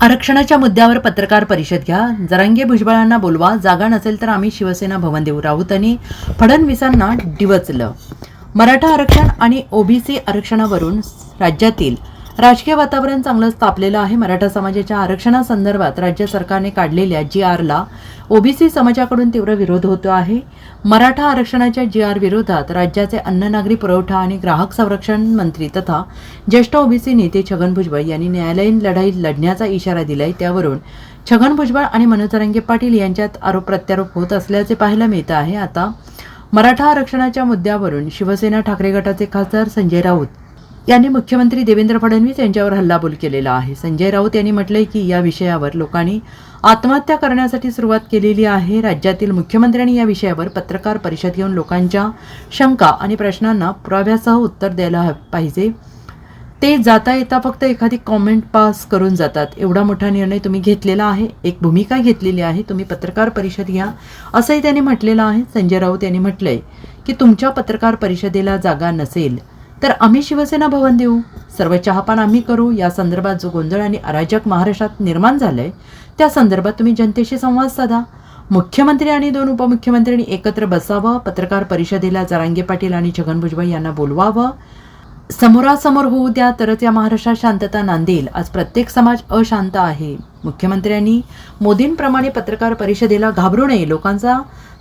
आरक्षणाच्या मुद्द्यावर पत्रकार परिषद घ्या. जरांगे भुजबळांना बोलवा. जागा नसेल तर आम्ही शिवसेना भवन देऊ. राऊतांनी फडणवीसांना डिवचलं. मराठा आरक्षण आणि ओबीसी आरक्षणावरून राज्यातील राजकीय वातावरण चांगलंच तापलेलं आहे. मराठा समाजाच्या आरक्षणासंदर्भात राज्य सरकारने काढलेल्या जी आरला ओबीसी समाजाकडून तीव्र विरोध होतो आहे. मराठा आरक्षणाच्या जी आर विरोधात राज्याचे अन्न नागरी पुरवठा आणि ग्राहक संरक्षण मंत्री तथा ज्येष्ठ ओबीसी नेते छगन भुजबळ यांनी न्यायालयीन लढाई लढण्याचा इशारा दिलाय. त्यावरून छगन भुजबळ आणि मनोज पाटील यांच्यात आरोप प्रत्यारोप होत असल्याचे पाहायला मिळत आहे. आता मराठा आरक्षणाच्या मुद्द्यावरून शिवसेना ठाकरे गटाचे खासदार संजय राऊत यांनी मुख्यमंत्री देवेंद्र फडणवीस यांच्यावर हल्लाबोल केलेला आहे. संजय राऊत यांनी म्हटलंय की या विषयावर लोकांनी आत्महत्या करण्यासाठी सुरुवात केलेली आहे. राज्यातील मुख्यमंत्र्यांनी या विषयावर पत्रकार परिषद घेऊन लोकांच्या शंका आणि प्रश्नांना पुराव्यासह उत्तर द्यायला ह- पाहिजे. ते जाता येता फक्त एखादी कॉमेंट पास करून जातात. एवढा मोठा निर्णय तुम्ही घेतलेला आहे. एक भूमिका घेतलेली आहे. तुम्ही पत्रकार परिषद घ्या असंही त्यांनी म्हटलेलं आहे. संजय राऊत यांनी म्हटलंय की तुमच्या पत्रकार परिषदेला जागा नसेल तर आम्ही शिवसेना भवन देऊ. सर्व चहापान आम्ही करू. या संदर्भात जो गोंधळ आणि अराजक महाराष्ट्रात निर्माण झालाय त्या संदर्भात तुम्ही जनतेशी संवाद साधा. मुख्यमंत्री आणि दोन उपमुख्यमंत्र्यांनी एकत्र बसावं. पत्रकार परिषदेला जरांगे पाटील आणि छगन भुजबळ यांना बोलवावं. समोरासमोर होऊ द्या तरच या महाराष्ट्रात शांतता नांदेल. आज प्रत्येक समाज अशांत आहे. मुख्यमंत्र्यांनी मोदींप्रमाणे पत्रकार परिषदेला घाबरू नये. लोकांचा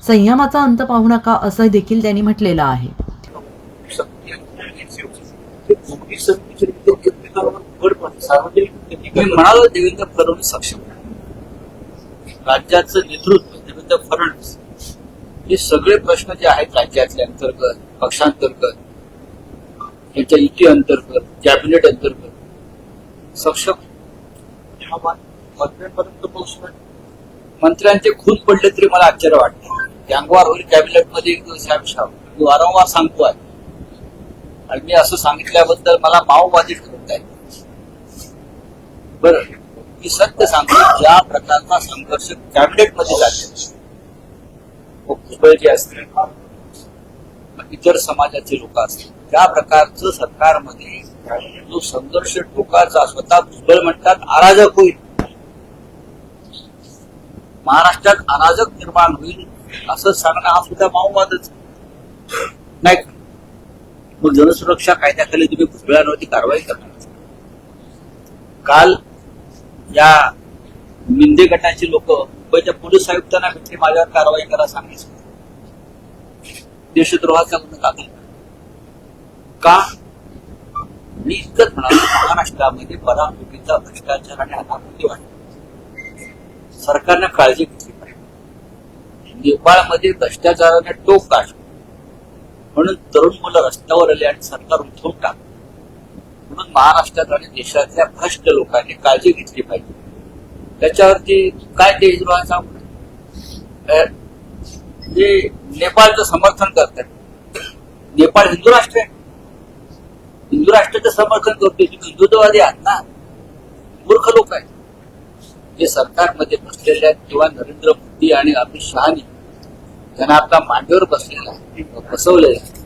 संयमाचा अंत पाहू नका असं देखील त्यांनी म्हटलेलं आहे. मी म्हणालो देवेंद्र फडणवीस सक्षम राज्याचं नेतृत्व देवेंद्र फडणवीस हे सगळे प्रश्न जे आहेत राज्यातल्या अंतर्गत पक्षांतर्गत त्यांच्या युती अंतर्गत कॅबिनेट अंतर्गत सक्षम मंत्र्यांपर्यंत पोहोचणार मंत्र्यांचे खून पडले तरी मला आश्चर्य वाटतं. गँगवार होईल कॅबिनेटमध्ये एक दिवस वारंवार सांगतो आहे. आणि मी असं सांगितल्याबद्दल मला माओवादी ठरवत आहे बर मी सत्य सांगतो ज्या प्रकारचा संघर्ष कॅबिनेटमध्ये झाले भुजबळ जे असतील इतर समाजाचे लोक असतील त्या प्रकारचं सरकारमध्ये जो संघर्ष टोकाचा स्वतः भुजबळ म्हणतात अराजक होईल. महाराष्ट्रात अराजक निर्माण होईल असं सांगणं हा सुद्धा माओवादच नाही मग जनसुरक्षा कायद्याखाली तुम्ही भुजबळांवरती कारवाई करणार काल या मिंदे गटाचे लोक मुंबईच्या पोलीस आयुक्तांना भेटले माझ्यावर कारवाई करा सांगायचं. देशद्रोहाचा गुन्हा दाखल का? मी इतकंच म्हणालो महाराष्ट्रामध्ये बरापैकीचा भ्रष्टाचार आणि अनामती वाटतो सरकारनं काळजी घेतली पाहिजे. नेपाळमध्ये भ्रष्टाचाराने टोक काढ म्हणून तरुण मुलं रस्त्यावर आले आणि सरकार उठवून टाकलं. म्हणून महाराष्ट्रात आणि देशातल्या भ्रष्ट लोकांनी काळजी घेतली पाहिजे. त्याच्यावरती काय देशद्रोहाचा अं, जे नेपाळचं समर्थन करतात. नेपाळ हिंदू राष्ट्र आहे. हिंदू राष्ट्राचं समर्थन करतोय हिंदुत्ववादी आहात ना. मूर्ख लोक आहेत. जे सरकारमध्ये बसलेले आहेत किंवा नरेंद्र मोदी आणि अमित शहानी त्यांना आपला मांडीवर बसलेला आहे. बसवलेला आहे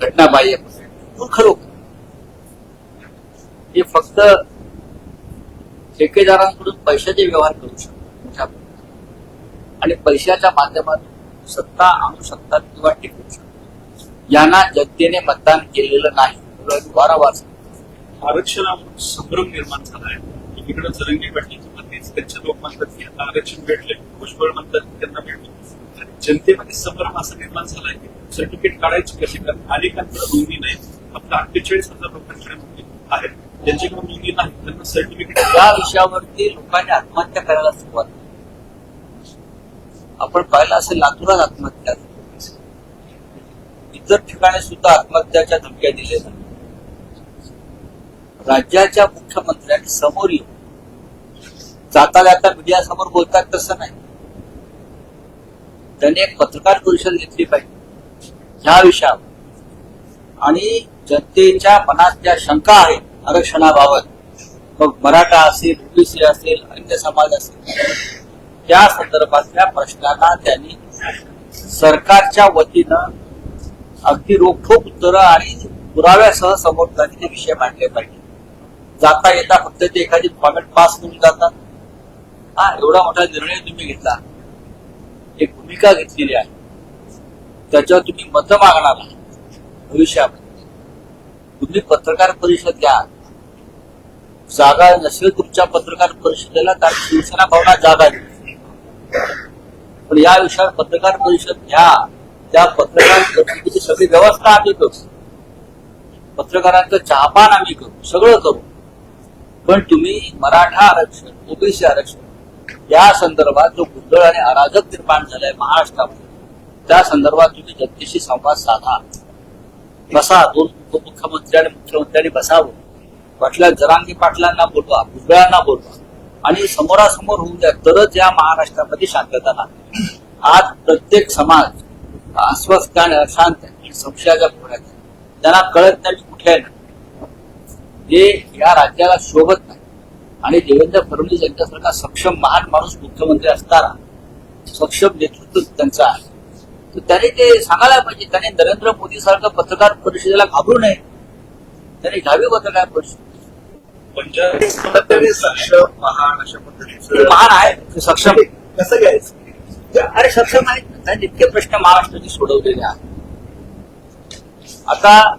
घटनाबाह्य मूर्ख हे फक्त ठेकेदारांकडून पैशाचे व्यवहार करू शकतात आणि पैशाच्या माध्यमातून सत्ता आणू शकतात किंवा टिकवू शकतात यांना जनतेने मतदान केलेलं नाही. वारंवार. सांगतो. आरक्षणावर संभ्रम निर्माण झाला आहे. इकडे जरंगी पाटील त्यांच्या लोक म्हणतात की आता आरक्षण भेटले भुजबळ म्हणतात त्यांना भेटले. जनतेमध्ये संभ्रम असा निर्माण झालाय. की सर्टिफिकेट काढायची कशी कारण अनेकांकडे नोंदणी नाही फक्त अठ्ठेचाळीस हजार लोकांकडे नोंदणी आहे ज्यांच्याकडे नोंदणी नाही त्यांना सर्टिफिकेट या विषयावरती लोकांनी आत्महत्या करायला सुरुवात आपण पाहिलं असेल लातूरात आत्महत्या इतर ठिकाणी सुद्धा आत्महत्याच्या धमक्या दिल्या जातात. राज्याच्या मुख्यमंत्र्यांनी समोर येऊन जाता जाता मीडिया समोर बोलतात तसं नाही. त्यांनी एक पत्रकार परिषद घेतली पाहिजे. ह्या विषयावर. आणि जनतेच्या मनात ज्या शंका आहेत आरक्षणाबाबत मग मराठा असेल ओबीसी असेल अन्य समाज असेल त्या संदर्भातल्या प्रश्नांना त्यांनी सरकारच्या वतीनं अगदी रोखोक उत्तरं आणि पुराव्यासह समोर त्यांनी ते विषय मांडले पाहिजे. जाता येता फक्त ते एखादी फॉर्मेट पास करून जातात. हा एवढा मोठा निर्णय तुम्ही घेतला. एक भूमिका घेतलेली आहे. त्याच्यावर तुम्ही मत मागणार आहात. भविष्यामध्ये. तुम्ही पत्रकार परिषद घ्या जागा नसेल तुमच्या पत्रकार परिषदेला कारण शिवसेना भवनात जागा दिली पण या विषयावर पत्रकार परिषद घ्या. त्या पत्रकार परिषदेची सगळी व्यवस्था आम्ही करू. पत्रकारांचं चहापान आम्ही करू. सगळं करू. पण तुम्ही मराठा आरक्षण ओबीसी आरक्षण या संदर्भात जो गुंडळ आणि अराजक निर्माण झालाय महाराष्ट्रामध्ये त्या संदर्भात तुम्ही जनतेशी संवाद साधा. बसा दोन उपमुख्यमंत्री आणि मुख्यमंत्र्यांनी बसावं. पाटला जरांगी पाटलांना बोलवा भुजबळांना बोलवा. आणि समोरासमोर होऊन द्या तरच या महाराष्ट्रामध्ये शांतता लागते आज प्रत्येक समाज अस्वस्थ आणि अशांत आणि संशयाच्या पुण्यात त्यांना कळत नाही कुठे आहे. ना या राज्याला शोभत नाही. आणि देवेंद्र फडणवीस यांच्यासारखा सक्षम महान माणूस मुख्यमंत्री असताना सक्षम नेतृत्व त्यांचं आहे. तर त्याने ते सांगायला पाहिजे. त्याने नरेंद्र मोदी सारखं पत्रकार परिषदेला घाबरू नये. त्याने घ्यावी पत्रकार परिषद. सक्षम महान अशा ते पद्धतीचं महान आहे सक्षम. कसं घ्यायचं? अरे सक्षम आहेत त्यांनी इतके प्रश्न महाराष्ट्राने सोडवलेले आहेत. आता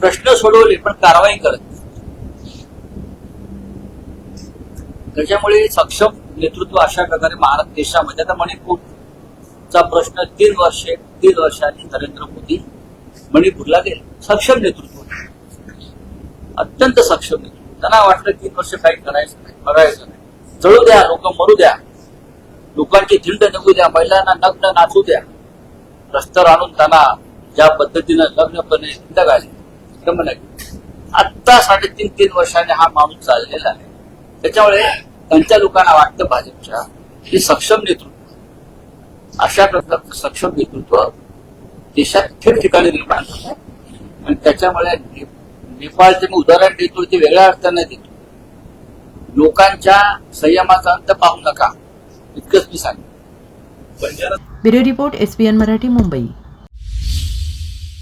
प्रश्न सोडवले पण कारवाई करत नाही. त्याच्यामुळे सक्षम नेतृत्व अशा प्रकारे भारत देशामध्ये आता मणिपूरचा प्रश्न तीन वर्षे तीन वर्षांनी नरेंद्र मोदी मणिपूरला गेले. सक्षम नेतृत्व. अत्यंत सक्षम नेतृत्व. त्यांना वाटलं तीन वर्ष काही करायचं नाही करायचं नाही. जळू द्या लोक मरू द्या. लोकांची झिंड निघू द्या महिलांना नग्न नाचू द्या. रस्त्यावर आणून त्यांना ज्या पद्धतीनं लग्नपणे झिंड घाली आत्ता साडेतीन तीन वर्षाने हा माणूस चाललेला आहे त्याच्यामुळे त्यांच्या लोकांना वाटतं भाजपच्या की सक्षम नेतृत्व अशा प्रकारचं सक्षम नेतृत्व देशात ठिकठिकाणी निर्माण झालं आहे. आणि त्याच्यामुळे नेपाळचे मी उदाहरण देतो ते वेगळ्या अर्थाने देतो. लोकांच्या संयमाचा अंत पाहू नका इतकंच मी सांगेन. Bureau report SPN Marathi Mumbai.